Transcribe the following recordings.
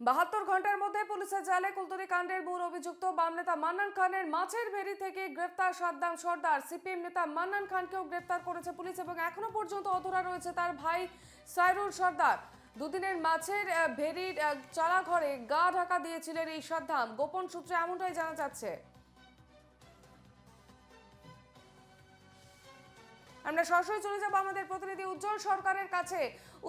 বাহাত্তর ঘণ্টার মধ্যে পুলিশের জালে কুলতরি কাণ্ডের মূল অভিযুক্ত বাম নেতা মান্নান খানের মাছের ভেরি থেকে গ্রেফতার সাদ্দাম সর্দার। সিপিএম নেতা মান্নান খানকেও গ্রেফতার করেছে পুলিশ এবং এখনও পর্যন্ত অধরা রয়েছে তার ভাই সাইরুল সর্দার। দুদিনের মাছের ভেড়ির আহ, চালা ঘরে গা ঢাকা দিয়েছিলেন এই সাদ্দাম। গোপন সূত্রে এমনটাই জানা যাচ্ছে। আমরা সরাসরি চলে যাব আমাদের প্রতিনিধি উজ্জ্বল সরকারের কাছে।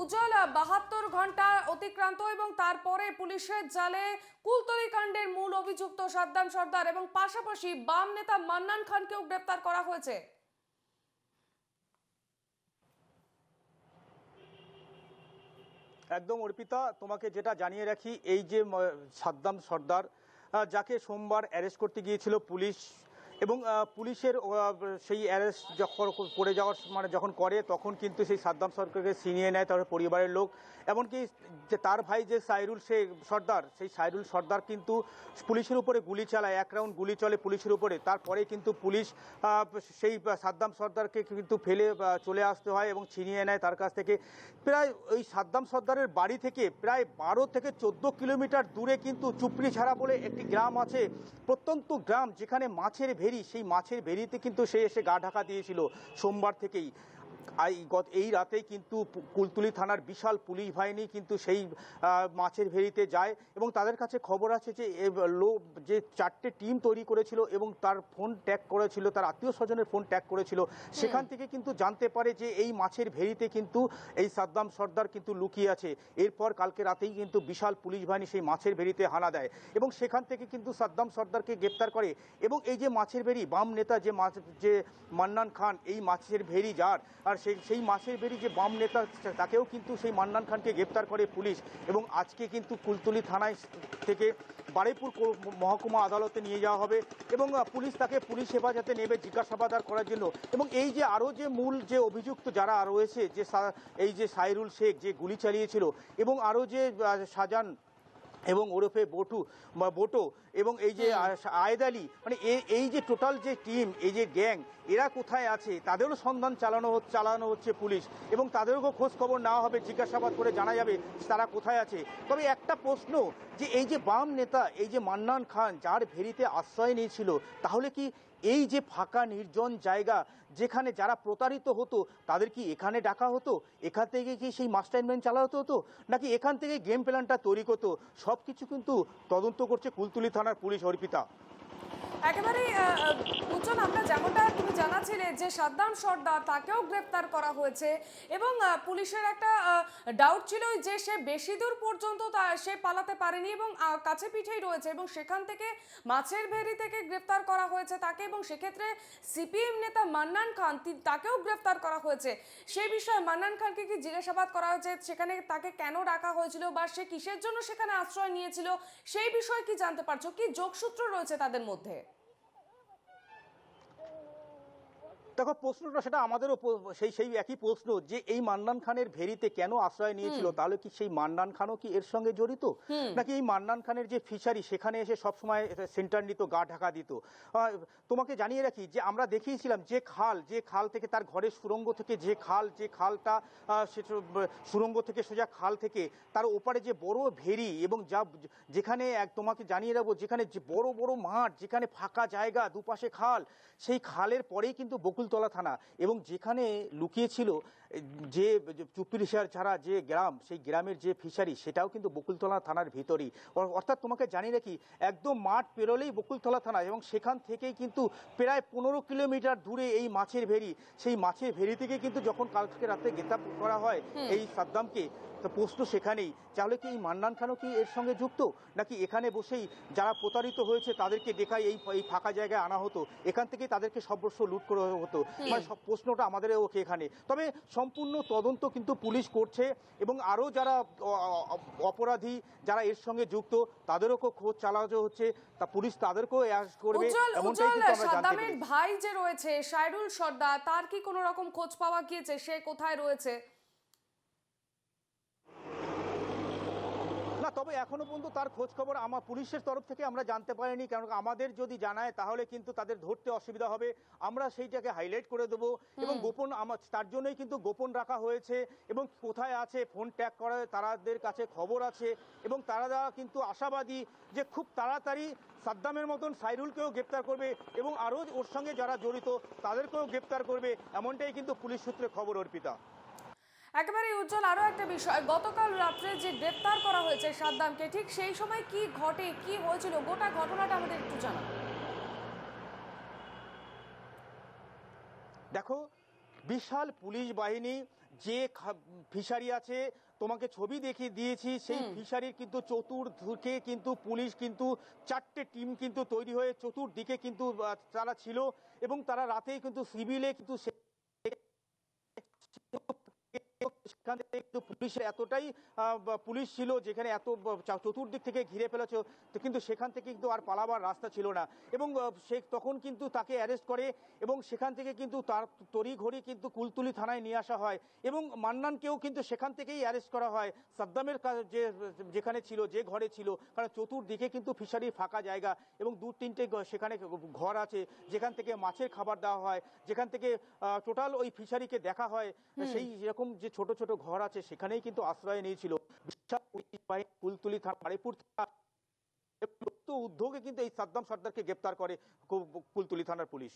উজ্জ্বল বাহাত্তর ঘণ্টা অতিক্রান্ত এবং তারপরে পুলিশের জালে কুলতলি কাণ্ডের মূল অভিযুক্ত সাদ্দাম সর্দার এবং পাশাপাশি বাম নেতা মান্নান খানকেও গ্রেপ্তার করা হয়েছে। একদম অর্পিতা, তোমাকে যেটা জানিয়ে রাখি, এই যে সাদ্দাম সর্দার যাকে সোমবার অ্যারেস্ট করতে গিয়েছিল পুলিশ এবং পুলিশের সেই অ্যারেস্ট যখন করে যাওয়ার মানে যখন করে, তখন কিন্তু সেই সাদ্দাম সরকারকে ছিনিয়ে নেয় তার পরিবারের লোক। এমনকি যে তার ভাই যে সাইরুল সে সর্দার, সেই সাইরুল সর্দার কিন্তু পুলিশের উপরে গুলি চালায়, এক রাউন্ড গুলি চলে পুলিশের উপরে। তারপরে কিন্তু পুলিশ সেই সাদ্দাম সর্দারকে কিন্তু ফেলে চলে আসতে হয় এবং ছিনিয়ে নেয় তার কাছ থেকে। প্রায় ওই সাদ্দাম সর্দারের বাড়ি থেকে প্রায় বারো থেকে চোদ্দ কিলোমিটার দূরে কিন্তু চুপড়ি ছাড়া বলে একটি গ্রাম আছে, প্রত্যন্ত গ্রাম যেখানে মাছের ভেরি সেই মাছের ভেরিতে কিন্তু সে এসে গা ঢাকা দিয়েছিল। সোমবার থেকেই। এই গত এই রাতেই কিন্তু কুলতুলি থানার বিশাল পুলিশ বাহিনী কিন্তু সেই মাছের ভেরিতে যায় এবং তাদের কাছে খবর আছে যে লোক যে চারটে টিম তৈরি করেছিল এবং তার ফোন ট্যাগ করেছিল তার আত্মীয় স্বজনের ফোন ট্যাগ করেছিল। সেখান থেকে কিন্তু জানতে পারে যে এই মাছের ভেরিতে কিন্তু এই সাদ্দাম সর্দার কিন্তু লুকিয়ে আছে। এরপর কালকে রাতেই কিন্তু বিশাল পুলিশ বাহিনী সেই মাছের ভেরিতে হানা দেয় এবং সেখান থেকে কিন্তু সাদ্দাম সর্দারকে গ্রেপ্তার করে এবং এই যে মাছের ভেরি বাম নেতা যে মাছ যে মান্নান খান এই মাছের ভেরি যার আর সেই সেই মাছের ভেরি যে বাম নেতা তাকেও কিন্তু সেই মান্নান খানকে গ্রেপ্তার করে পুলিশ এবং আজকে কিন্তু কুলতুলি থানায় থেকে বারুইপুর কো- মহকুমা আদালতে নিয়ে যাওয়া হবে এবং পুলিশ তাকে পুলিশ হেফাজতে নেবে জিজ্ঞাসাবাদ করার জন্য এবং এই যে আরও যে মূল যে অভিযুক্ত যারা রয়েছে, যে এই যে সাইরুল শেখ যে গুলি চালিয়েছিল এবং আরও যে শাহজাহান এবং ওরফে বটু বা বোটো এবং এই যে আয়দালি আয়েদ আলী মানে এই যে টোটাল যে টিম এই যে গ্যাং এরা কোথায় আছে? তাদেরও সন্ধান চালানো চালানো হচ্ছে পুলিশ এবং তাদেরও খোঁজ খবর নেওয়া হবে জিজ্ঞাসাবাদ করে জানা যাবে তারা কোথায় আছে। তবে একটা প্রশ্ন যে এই যে বাম নেতা এই যে মান্নান খান যার ভেরিতে আশ্রয় নিয়েছিল তাহলে কি এই যে ফাঁকা নির্জন জায়গা যেখানে যারা প্রতারিত হতো, তাদের কি এখানে ডাকা হতো? এখান থেকে কি সেই মাস্টারমাইন্ড চালাতে হতো? নাকি এখান থেকে গেম প্ল্যানটা তৈরি করতো? সব কিছু কিন্তু তদন্ত করছে কুলতুলি থানার পুলিশ অর্পিতা। একেবারে আমরা যেমনটা জানাছিলে যে সাদ্দাম সর্দার তাকেও গ্রেপ্তার করা হয়েছে এবং পুলিশের একটা ডাউট ছিল যে সে বেশি দূর পর্যন্ত তা- সে পালাতে পারেনি এবং কাছে পিঠেই রয়েছে এবং সেখান থেকে মাছের ভেরি থেকে গ্রেপ্তার করা হয়েছে তাকে এবং সেক্ষেত্রে সিপিএম নেতা মান্নান খান তাকেও গ্রেপ্তার করা হয়েছে। সেই বিষয়ে মান্নান খানকে কি জিজ্ঞাসাবাদ করা হয়েছে? সেখানে তাকে কেন ডাকা হয়েছিল বা সে কিসের জন্য সেখানে আশ্রয় নিয়েছিল? সেই বিষয়ে কি জানতে পারছ? কি যোগসূত্র রয়েছে তাদের মধ্যে? দেখো প্রশ্নটা সেটা আমাদেরও সেই সেই একই প্রশ্ন যে এই মান্নান খানের ভেরিতে কেন আশ্রয় নিয়েছিল তাহলে কি সেই মান্নান খানও কি এর সঙ্গে জড়িত? নাকি এই মান্নান খানের যে ফিশারি সেখানে এসে সবসময় সেন্টার নিত গা ঢাকা দিত? তোমাকে জানিয়ে রাখি যে আমরা দেখিয়েছিলাম যে খাল যে খাল থেকে তার ঘরের সুরঙ্গ থেকে যে খাল যে খালটা সেটা সুরঙ্গ থেকে সোজা খাল থেকে তার ওপারে যে বড় ভেরি এবং যা যেখানে এক তোমাকে জানিয়ে রাখব যেখানে যে বড় বড় মাঠ যেখানে ফাঁকা জায়গা দুপাশে খাল সেই খালের পরেই কিন্তু বকুলতলা থানা এবং যেখানে লুকিয়েছিল যে চুপিরিশার ছাড়া যে গ্রাম সেই গ্রামের যে ফিশারি সেটাও কিন্তু বকুলতলা থানার ভিতরেই। অর্থাৎ তোমাকে জানিয়ে রাখি একদম মাঠ পেরোলেই বকুলতলা থানা এবং সেখান থেকেই কিন্তু প্রায় পনেরো কিলোমিটার দূরে এই মাছের ভেরি। সেই মাছের ভেরি থেকে কিন্তু যখন কালকে রাতে গ্রেপ্তার করা হয় এই সাদ্দামকে তো প্রশ্ন সেখানেই। তাহলে কি এই মান্নান খানও কি এর সঙ্গে যুক্ত? নাকি এখানে বসেই যারা প্রতারিত হয়েছে তাদেরকে দেখাই এই এই ফাঁকা জায়গায় আনা হতো? এখান থেকে তাদেরকে সর্বস্ব লুট করা হতো? মানে সব প্রশ্নটা আমাদের ওকে এখানে। তবে সম্পূর্ণ তদন্ত কিন্তু পুলিশ করছে এবং আরও যারা অপরাধী যারা এর সঙ্গে যুক্ত তাদেরও খোঁজ চালানো হচ্ছে। তা পুলিশ তাদেরকেও অ্যারেস্ট করবে এমনটাই কিন্তু আমরা জানতে পেরেছি। ভাই যে রয়েছে সাইরুল সর্দার তার কি কোনো রকম খোঁজ পাওয়া গিয়েছে? সে কোথায় রয়েছে? না তবে এখনও পর্যন্ত তার খোঁজ খবর আমার পুলিশের তরফ থেকে আমরা জানতে পারিনি কারণ আমাদের যদি জানায় তাহলে কিন্তু তাদের ধরতে অসুবিধা হবে। আমরা সেইটাকে হাইলাইট করে দেবো এবং গোপন আমার তার জন্যই কিন্তু গোপন রাখা হয়েছে এবং কোথায় আছে ফোন ট্যাগ করে তারাদের কাছে খবর আছে এবং তারা কিন্তু আশাবাদী যে খুব তাড়াতাড়ি সাদ্দামের মতন সাইরুলকেও গ্রেপ্তার করবে এবং আরও ওর সঙ্গে যারা জড়িত তাদেরকেও গ্রেপ্তার করবে এমনটাই কিন্তু পুলিশ সূত্রে খবর অর্পিতা। একেবারে উজ্জ্বল আরও একটা বিষয়। গতকাল রাত্রে যে গ্রেপ্তার করা হয়েছে সাদ্দামকে ঠিক সেই সময় কি ঘটে কি হয়েছিল? গোটা ঘটনাটা আমাদের একটু জানাও দেখো বিশাল পুলিশ বাহিনী যে ফিশারি আছে তোমাকে ছবি দেখিয়ে দিয়েছি সেই ফিশারির কিন্তু চতুর্দিকে কিন্তু পুলিশ কিন্তু চারটে টিম কিন্তু তৈরি হয়ে চতুর্দিকে কিন্তু তারা ছিল এবং তারা রাতেই কিন্তু সিভিলে কিন্তু সেখান থেকে কিন্তু পুলিশের এতটাই পুলিশ ছিল যেখানে এত চতুর্দিক থেকে ঘিরে ফেলেছে তো কিন্তু সেখান থেকে কিন্তু আর পালাবার রাস্তা ছিল না। এবং সে তখন কিন্তু তাকে অ্যারেস্ট করে এবং সেখান থেকে কিন্তু তার তড়ি ঘড়ি কিন্তু কুলতুলি থানায় নিয়ে আসা হয় এবং মান্নানকেও কিন্তু সেখান থেকেই অ্যারেস্ট করা হয়। সাদ্দামের যে যেখানে ছিল যে ঘরে ছিল কারণ চতুর্দিকে কিন্তু ফিশারির ফাঁকা জায়গা এবং দু তিনটে সেখানে ঘর আছে যেখান থেকে মাছের খাবার দেওয়া হয় যেখান থেকে টোটাল ওই ফিশারিকে দেখা হয় সেই যেরকম যে ছোট ছোট ঘর আছে, সেখানেই কিন্তু আশ্রয় নিয়েছিল। বিশাল পুলিশ বাহিনী কুলতুলি থানা উদ্যোগে কিন্তু এই সাদ্দাম সর্দারকে গ্রেপ্তার করে ফুলতুলি কুলতুলি থানার পুলিশ।